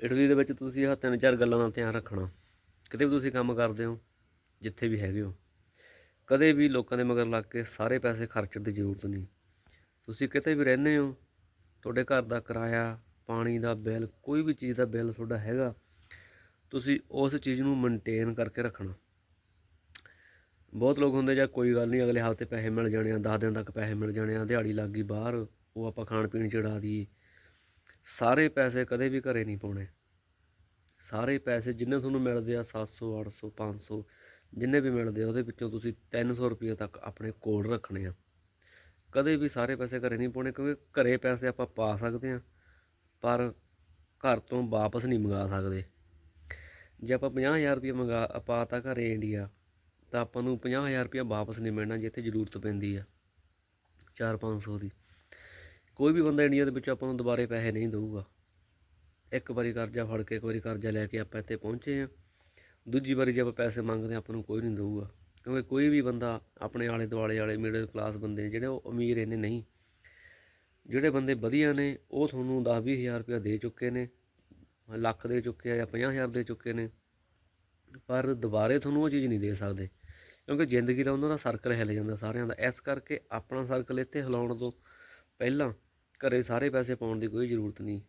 Italy ਦੇ ਵਿੱਚ ਤੁਸੀਂ ਇਹ ਤਿੰਨ ਚਾਰ ਗੱਲਾਂ ਦਾ ਧਿਆਨ ਰੱਖਣਾ। ਕਿਤੇ ਵੀ ਤੁਸੀਂ ਕੰਮ ਕਰਦੇ ਹੋ, ਜਿੱਥੇ ਵੀ ਹੈਗੇ ਹੋ। ਕਦੇ ਵੀ ਲੋਕਾਂ ਦੇ ਮਗਰ ਲੱਗ ਕੇ ਸਾਰੇ ਪੈਸੇ ਖਰਚਣ ਦੀ ਜ਼ਰੂਰਤ ਨਹੀਂ। ਤੁਸੀਂ ਕਿਤੇ ਵੀ ਰਹਿੰਦੇ ਹੋ, ਤੁਹਾਡੇ ਘਰ ਦਾ ਕਿਰਾਇਆ, ਪਾਣੀ ਦਾ ਬਿੱਲ, ਕੋਈ ਵੀ ਚੀਜ਼ ਦਾ ਬਿੱਲ ਤੁਹਾਡਾ ਹੈਗਾ, ਤੁਸੀਂ ਉਸ ਚੀਜ਼ ਨੂੰ ਮੇਨਟੇਨ ਕਰਕੇ ਰੱਖਣਾ। ਬਹੁਤ ਲੋਕ ਹੁੰਦੇ ਜਾਂ ਕੋਈ ਗੱਲ ਨਹੀਂ, ਅਗਲੇ ਹਫ਼ਤੇ ਪੈਸੇ ਮਿਲ ਜਾਣੇ ਆ 10 ਦਿਨ ਤੱਕ ਪੈਸੇ ਮਿਲ ਜਾਣੇ ਆ, ਦਿਹਾੜੀ ਲੱਗ ਗਈ ਬਾਹਰ, ਉਹ ਆਪਾਂ ਖਾਣ ਪੀਣ ਚ ਉਡਾ ਦਈਏ। ਸਾਰੇ ਪੈਸੇ ਕਦੇ ਵੀ ਘਰੇ ਨਹੀਂ ਪਾਉਣੇ। ਸਾਰੇ ਪੈਸੇ ਜਿੰਨੇ ਤੁਹਾਨੂੰ ਮਿਲਦੇ ਆ 700 800 500 ਜਿੰਨੇ ਵੀ ਮਿਲਦੇ ਆ, ਉਹਦੇ ਵਿੱਚੋਂ ਤੁਸੀਂ 300 ਰੁਪਏ ਤੱਕ ਆਪਣੇ ਕੋਲ ਰੱਖਣੇ ਆ। ਕਦੇ ਵੀ ਸਾਰੇ ਪੈਸੇ ਘਰੇ ਨਹੀਂ ਪਾਉਣੇ ਕਿਉਂਕਿ ਘਰੇ ਪੈਸੇ ਆਪਾਂ ਪਾ ਸਕਦੇ ਆ, ਪਰ ਘਰ ਤੋਂ ਵਾਪਸ ਨਹੀਂ ਮੰਗਾ ਸਕਦੇ। ਜੇ ਆਪਾਂ 50000 ਰੁਪਏ ਮੰਗਾ ਪਾਤਾ ਘਰੇ ਇੰਡੀਆ, ਤਾਂ ਆਪਾਂ ਨੂੰ 50000 ਰੁਪਏ ਵਾਪਸ ਨਹੀਂ ਮਿਲਣਾ, ਜਿੱਥੇ ਜ਼ਰੂਰਤ ਪੈਂਦੀ ਆ 4-500 ਦੀ। ਕੋਈ ਵੀ ਬੰਦਾ ਇੰਡੀਆ ਦੇ ਵਿੱਚ ਆਪਾਂ ਨੂੰ ਦੁਬਾਰੇ ਪੈਸੇ ਨਹੀਂ ਦੇਊਗਾ। ਇੱਕ ਵਾਰੀ ਕਰਜ਼ਾ ਫੜ ਕੇ, ਇੱਕ ਵਾਰੀ ਕਰਜ਼ਾ ਲੈ ਕੇ ਆਪਾਂ ਇੱਥੇ ਪਹੁੰਚੇ ਆ ਦੂਜੀ ਵਾਰੀ ਜੇ ਆਪਾਂ ਪੈਸੇ ਮੰਗਦੇ ਹਾਂ, ਆਪਾਂ ਨੂੰ ਕੋਈ ਨਹੀਂ ਦੇਊਗਾ। ਕਿਉਂਕਿ ਕੋਈ ਵੀ ਬੰਦਾ ਆਪਣੇ ਆਲੇ ਦੁਆਲੇ ਵਾਲੇ ਮਿਡਲ ਕਲਾਸ ਬੰਦੇ ਜਿਹੜੇ ਉਹ ਅਮੀਰ ਇਹਨੇ ਨਹੀਂ। ਜਿਹੜੇ ਬੰਦੇ ਵਧੀਆ ਨੇ, ਉਹ ਤੁਹਾਨੂੰ 10 ਹਜ਼ਾਰ ਰੁਪਇਆ ਦੇ ਚੁੱਕੇ ਨੇ, ਲੱਖ ਦੇ ਚੁੱਕੇ ਆ ਜਾਂ 50000 ਦੇ ਚੁੱਕੇ ਨੇ। ਪਰ ਦੁਬਾਰੇ ਤੁਹਾਨੂੰ ਉਹ ਚੀਜ਼ ਨਹੀਂ ਦੇ ਸਕਦੇ। ਕਿਉਂਕਿ ਜ਼ਿੰਦਗੀ ਦਾ ਉਹਨਾਂ ਦਾ ਸਰਕਲ ਹਿੱਲ ਜਾਂਦਾ ਸਾਰਿਆਂ ਦਾ। ਇਸ ਕਰਕੇ ਆਪਣਾ ਸਰਕਲ ਇੱਥੇ ਹਿਲਾਉਣ ਤੋਂ ਪਹਿਲਾਂ ਘਰੇ ਸਾਰੇ ਪੈਸੇ ਪਾਉਣ ਦੀ ਕੋਈ ਜ਼ਰੂਰਤ ਨਹੀਂ।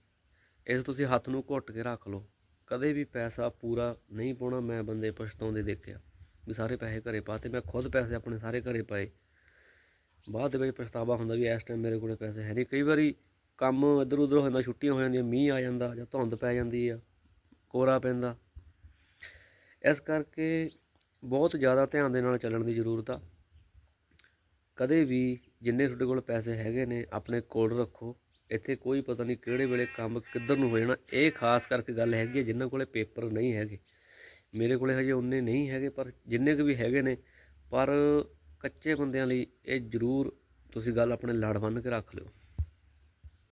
ਇਸ ਤੁਸੀਂ ਹੱਥ ਨੂੰ ਘੁੱਟ ਕੇ ਰੱਖ ਲਓ। ਕਦੇ ਵੀ ਪੈਸਾ ਪੂਰਾ ਨਹੀਂ ਪਾਉਣਾ ਮੈਂ ਬੰਦੇ ਪਛਤਾਉਂਦੇ ਦੇਖਿਆ ਵੀ ਸਾਰੇ ਪੈਸੇ ਘਰੇ ਪਾਤੇ ਮੈਂ ਖੁਦ ਪੈਸੇ ਆਪਣੇ ਸਾਰੇ ਘਰੇ ਪਾਏ। ਬਾਅਦ ਦੇ ਵਿੱਚ ਪਛਤਾਵਾ ਹੁੰਦਾ ਵੀ ਇਸ ਟਾਈਮ ਮੇਰੇ ਕੋਲੇ ਪੈਸੇ ਹੈ ਨਹੀਂ। ਕਈ ਵਾਰੀ ਕੰਮ ਇੱਧਰ ਉੱਧਰ ਹੋ ਜਾਂਦਾ, ਛੁੱਟੀਆਂ ਹੋ ਜਾਂਦੀਆਂ, ਮੀਂਹ ਆ ਜਾਂਦਾ ਜਾਂ ਧੁੰਦ ਪੈ ਜਾਂਦੀ ਆ ਕੋਰਾ ਪੈਂਦਾ। ਇਸ ਕਰਕੇ ਬਹੁਤ ਜ਼ਿਆਦਾ ਧਿਆਨ ਦੇ ਨਾਲ ਚੱਲਣ ਦੀ ਜ਼ਰੂਰਤ ਆ। ਕਦੇ ਵੀ ਜਿੰਨੇ ਤੁਹਾਡੇ ਕੋਲ ਪੈਸੇ ਹੈਗੇ ਨੇ, ਆਪਣੇ ਕੋਲ ਰੱਖੋ। ਇੱਥੇ ਕੋਈ ਪਤਾ ਨਹੀਂ ਕਿਹੜੇ ਵੇਲੇ ਕੰਮ ਕਿੱਧਰ ਨੂੰ ਹੋ ਜਾਣਾ। ਇਹ ਖਾਸ ਕਰਕੇ ਗੱਲ ਹੈਗੀ ਹੈ, ਜਿਨ੍ਹਾਂ ਕੋਲੇ ਪੇਪਰ ਨਹੀਂ ਹੈਗੇ। ਮੇਰੇ ਕੋਲੇ ਹਜੇ ਉਨੇ ਨਹੀਂ ਹੈਗੇ, ਪਰ ਜਿੰਨੇ ਕੁ ਵੀ ਹੈਗੇ ਨੇ, ਪਰ ਕੱਚੇ ਬੰਦਿਆਂ ਲਈ ਇਹ ਜ਼ਰੂਰ ਤੁਸੀਂ ਗੱਲ ਆਪਣੇ ਲੜ ਬੰਨ੍ਹ ਕੇ ਰੱਖ ਲਿਓ।